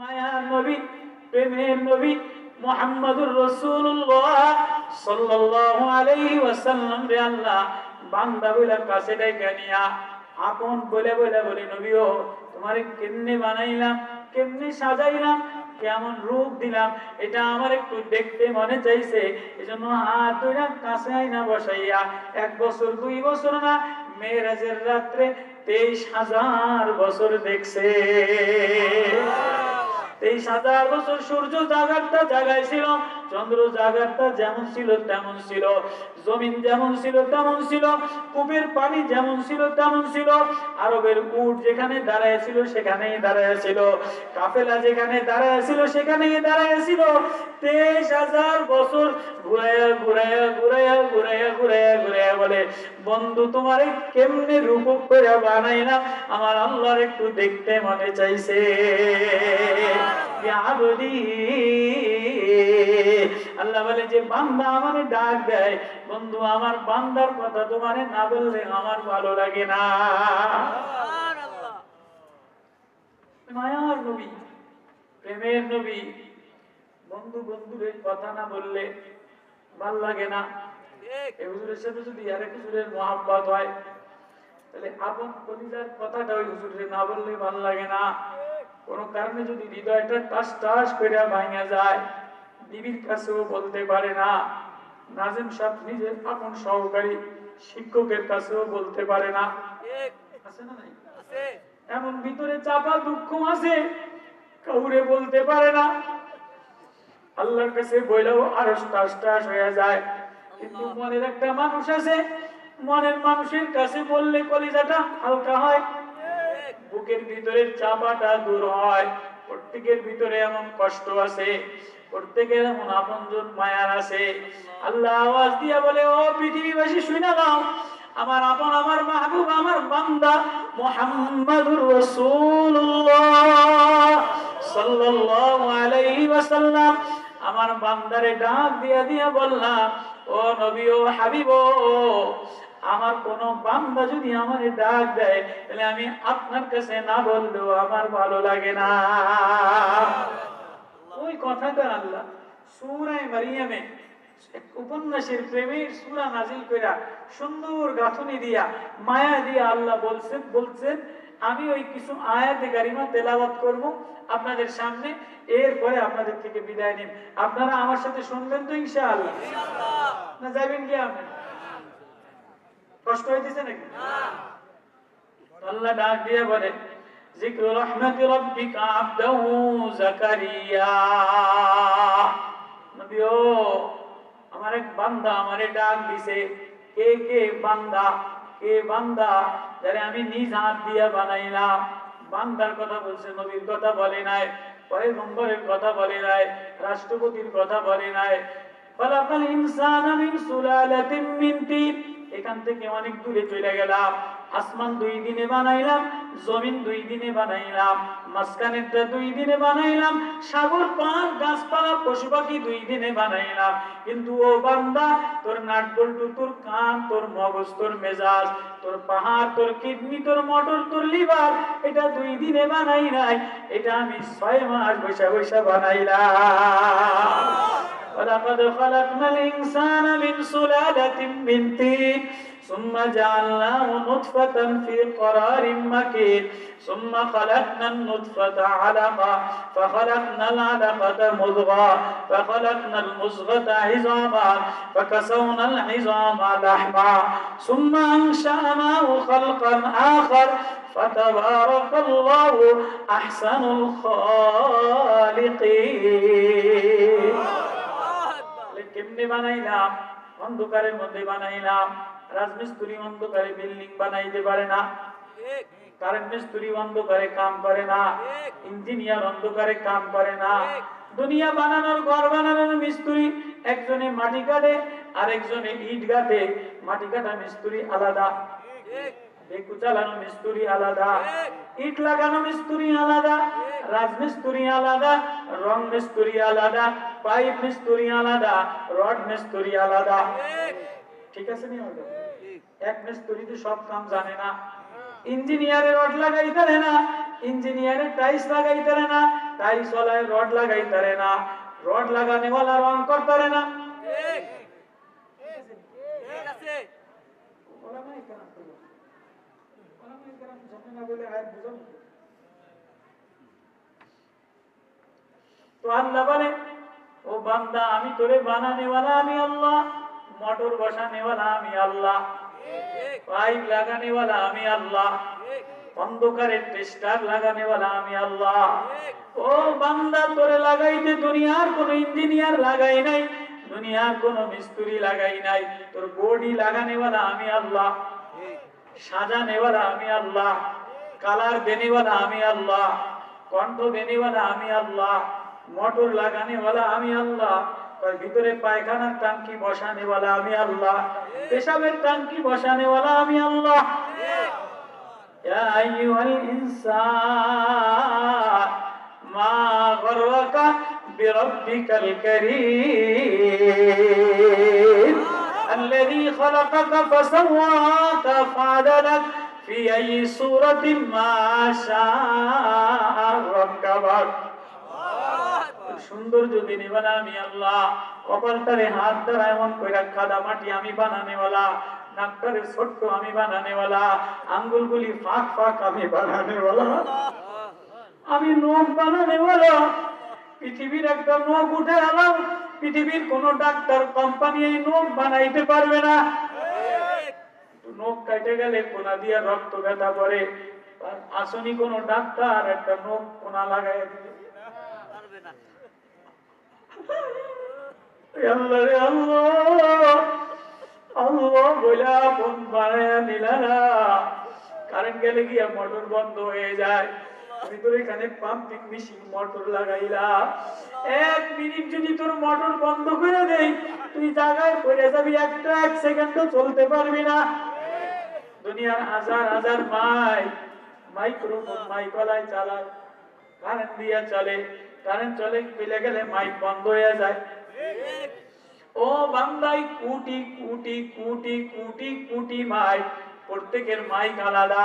মায়ার নবী, প্রেমের নবী মুহাম্মদুর রাসূলুল্লাহ সাল্লাল্লাহু আলাইহি ওয়াসাল্লাম রে আল্লাহ, বান্দা বইলার কাছে ডাইকা নিয়া আপন বলে বলে বলি নবীও তোমারে কেমনে বানাইলাম, কেমনে সাজাইলাম, কেমন রূপ দিলাম, এটা আমার একটু দেখতে মনে চাইছে, এজন্য হাত ধরে কাছে আইনা বসাইয়া, এক বছর, দুই বছর না, মেয়েরাজের রাত্রে তেইশ হাজার বছর দেখছে। তেইশ হাজার বছর সূর্য জাগারটা জাগায় ছিল, চন্দ্র জাগারটা যেমন ছিল, তেমন ছিল। জমিন যেমন ছিল, তেমন ছিল। কূপের পানি যেমন ছিল, তেমন ছিল। আরবের উট যেখানে দাঁড়ায় ছিল সেখানেই দাঁড়ায় ছিল কাফেলা যেখানে দাঁড়ায় ছিল সেখানেই দাঁড়ায় ছিল তেইশ হাজার বছর ঘুরাইয়া ঘুরাইয়া ঘুরাইয়া ঘুরাইয়া ঘুরাইয়া ঘুরাইয়া বলে, বন্ধু, তোমারে কেমনে রূপক করে বানাইলাম আমার আল্লাহর একটু দেখতে মনে চাইছে। আল্লাহ বলে, যে বান্দা আমারে ডাক দেয়, বন্ধু, আমার বান্দার কথা তোমারে না বললে আমার ভালো লাগে না। মায়ার নবী, প্রেমের নবী, বন্ধু, বন্ধুদের কথা না বললে ভালো লাগে না। এই হুজুরের সাথে যদি আর এক হুজুরের মহাব্বত হয় তাহলে আপন কলিজার কথাটা ওই হুজুরে না বললে ভালো লাগে না। কোনো কারণে যদি হৃদয়টা টাস টাস করে ভাঙা যায় কাছেও বলতে পারে না। নাজিম সাহেব নিজের আপন সহকারী শিক্ষকের কাছেও বলতে পারে না। আছে না নাই? এমন ভিতরে চাপা দুঃখ আছে কাউরে বলতে পারে না। আল্লাহর কাছে বইলেও আরও টাস টাস হয়ে যায়। কিন্তু মনের একটা মানুষ আছে মনের মানুষের কাছে বললে কলিজাটা হালকা হয়। বুকের ভিতরে চাপাটা দূর হয়। প্রত্যেকের ভিতরে এমন কষ্ট আছে প্রত্যেকের এমন আপনজন মায়ার আছে। আল্লাহ। আওয়াজ দিয়া বলে ও পৃথিবীবাসী শুনে দাও। আমার আপন আমার মাহবুব আমার বান্দা মুহাম্মাদুর রাসূলুল্লাহ সাল্লাল্লাহু আলাইহি ওয়াসাল্লাম। আমার বান্দারে ডাক দিয়া দিয়া বললাম ও নবী, ও হাবিব আমার কোন বান্দা যদি আমার ডাক দেয়, তাহলে আমি আপনার কাছে না বললেও আমার ভালো লাগে না। ওই কথাটা আল্লাহ, সূরায়ে মারিয়ামে উপন্যাসের প্রেমের সুরা নাজিল কইরা সুন্দর গাঁথনি দিয়া, মায়া দিয়া আল্লাহ বলছেন বলছেন আমি ওই কিছু আয়াতে গারিমা তেলাওয়াত করব আপনাদের সামনে, এরপরে আপনাদের থেকে বিদায় নিন আপনারা আমার সাথে শুনবেন তো ইনশাআল্লাহ। না যাবেন কি আপনি? কষ্ট হইতেছে নাকি? আল্লাহ ডাক দিয়ে বলে জিক্র রহমতি রব্বিকা আবদাহু জাকারিয়া নবী ও, আমার এক বান্দা আমারে ডাক দিছে, কে কে বান্দা? কে বান্দা যারে আমি নিজ হাত দিয়া বানাইলাম? বান্দার কথা বলছে, নবীর কথা বলে নাই, পয়গম্বরের কথা বলে নাই, রাষ্ট্রপতির কথা বলে নাই খলাকাল ইনসানা মিন সুলালাতিন মিন তিন। এখান থেকে অনেক দূরে চলে গেলাম। আসমান দুই দিনে বানাইলাম, জমিন দুই দিনে বানাইলাম, মাঝখানেরটা দুই দিনে বানাইলাম, সাগর, পাহাড়, গাছপালা, পশু পাখি দুই দিনে বানাইলাম। কিন্তু ও বান্দা, তোর নাট বল্টু, তোর কান, তোর মগজ, তোর মেজাজ, তোর পাহাড়, তোর কিডনি, তোর মটর, তোর লিভার, এটা দুই দিনে বানাই নাই, এটা আমি ছয় মাস বৈশা বৈশা বানাইলাম। ولقد خلقنا الإنسان من سلالة من طين ثم جعلناه نطفة في قرار مكين. ثم خلقنا النطفة علقة فخلقنا العلقة مضغة فخلقنا المضغة عظاما فكسونا العظام لحما. ثم أنشأناه خلقا آخر فتبارك الله أحسن الخالقين. কেমনে বানাইলাম, অন্ধকারের মধ্যে বানাইলাম, রাজমিস্ত্রি অন্ধকারে বিল্ডিং বানাইতে পারে না কারেন্ট মিস্ত্রি অন্ধকারে কাম করে না ইঞ্জিনিয়ার অন্ধকারে কাম করে না, দুনিয়া বানানোর, ঘর বানানোর মিস্ত্রি একজনে মাটি কাটে আর একজনে ইট গাঁথে মাটি কাটা মিস্ত্রি আলাদা চালানো মিস্ত্রি আলাদা ইট লাগানো মিস্ত্রি আলাদা রাজমিস্ত্রি আলাদা রং মিস্ত্রি আলাদা পাইপ মিস্ত্রি আলাদা রড মিস্ত্রি আলাদা। ঠিক আছে নি এক মিস্ত্রি তো সব কাম জানে না। ইঞ্জিনিয়ারের রড লাগাই জানে না ইঞ্জিনিয়ারে টাইলস লাগাইতারে না টাইলস ওয়ালায় রড লাগাইতারে না রড লাগানে ওয়ালা রং করতারে না। কেরাম তো বলে। ওলামায়ে কেরাম জানে না বলে আয়াত বুঝো না। তো আল্লাহ বলে, ও বান্দা, আমি তোরে আমি আল্লাহ আমি আল্লাহ, পাইপ আমি আল্লাহ, অন্ধকারের টেস্টার আমি আল্লাহ। ও বান্দা, তোরে লাগাইতে দুনিয়ার কোন ইঞ্জিনিয়ার লাগাই নাই, দুনিয়ার কোন মিস্ত্রি লাগাই নাই, তোর বডি লাগানেওয়ালা আমি আল্লাহ। সাজা নেওয়ালা আমি আল্লাহ, কালার দেনিওয়ালা আমি আল্লাহ, কণ্ঠ দেনিওয়ালা আমি আল্লাহ, মটর লাগানিওয়ালা আমি আল্লাহ ভিতরে পায়খানার টাঙ্কি বসানেওয়ালা আমি আল্লাহ, পেশাবের টাঙ্কি বসানেওয়ালা আমি আল্লাহ। মা গর্বকা বিরব্বিকাল করিম। الذي خلقك فسواك فعدلك في أي صورة ما شاء ركبك সুন্দর যদি নিবানা আমি আল্লাহ কপালটারে হাত দ্বারা এমন কইরা কাদা মাটি আমি বানানেওয়ালা নাকটারে ছোট্ট আমি বানানেওয়ালা আঙ্গুলগুলি ফাঁক ফাঁক আমি বানানেওয়ালা আমি নখ বানানেওয়ালা পৃথিবীর একটা নখ উঠে এলাম পৃথিবীর কোন ডাক্তার কোম্পানি এই নখ বানাইতে পারবে না। কাটে গেলে কোনা রক্ত ব্যথা আসনি কোন ডাক্তার একটা কোনা লাগাই দিবে। কারেন্ট গেলে গিয়া মোটর বন্ধ হয়ে যায়। কারেন্ট চলে। পেলে গেলে মাইক বন্ধ হয়ে যায়। ও কোটি কোটি কোটি কোটি কোটি মাইক প্রত্যেকের মাইক আলাদা।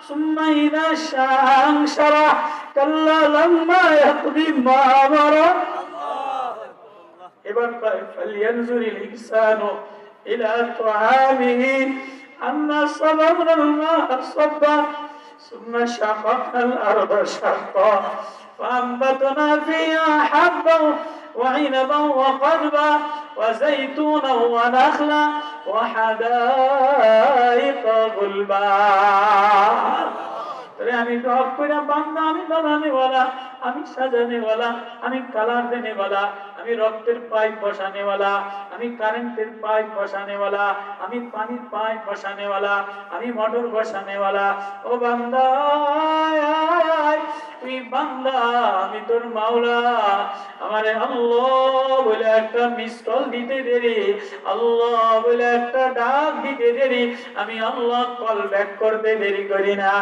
ফাকবারা সুম্মা ইদা শাংশারা কাল্লা লাম্মা ইয়াকদি মা আমারা এবার ফালিয়ানজুরিল ইনসানু ইলা তুআমিহি আন্না সাবাবনা الماء صبا ثم شققنا الأرض شقا فأنبتنا فيها حبا وعنبا وقضبا وزيتونا ونخلا وحدائق غلبا তাহলে আমি টক করে বান্দা আমি বানানেওয়ালা আমি সাজানেওয়ালা আমি কালার দেনেওয়ালা আমি রক্তের পাইপ বসানেওয়ালা আমি কারেন্টের পাইপ বসানেওয়ালা আমি পানির পাইপ বসানেওয়ালা আমি মোটর বসানেওয়ালা ও বান্দা আয়, আয়, আয়, তুই বান্দা আমি তোর মাওলা। আমারে আল্লাহ বলে একটা মিস কল দিতে দেরি আল্লাহ বলে একটা ডাক দিতে দেরি আমি আল্লাহ কল ব্যাক করতে দেরি করি না।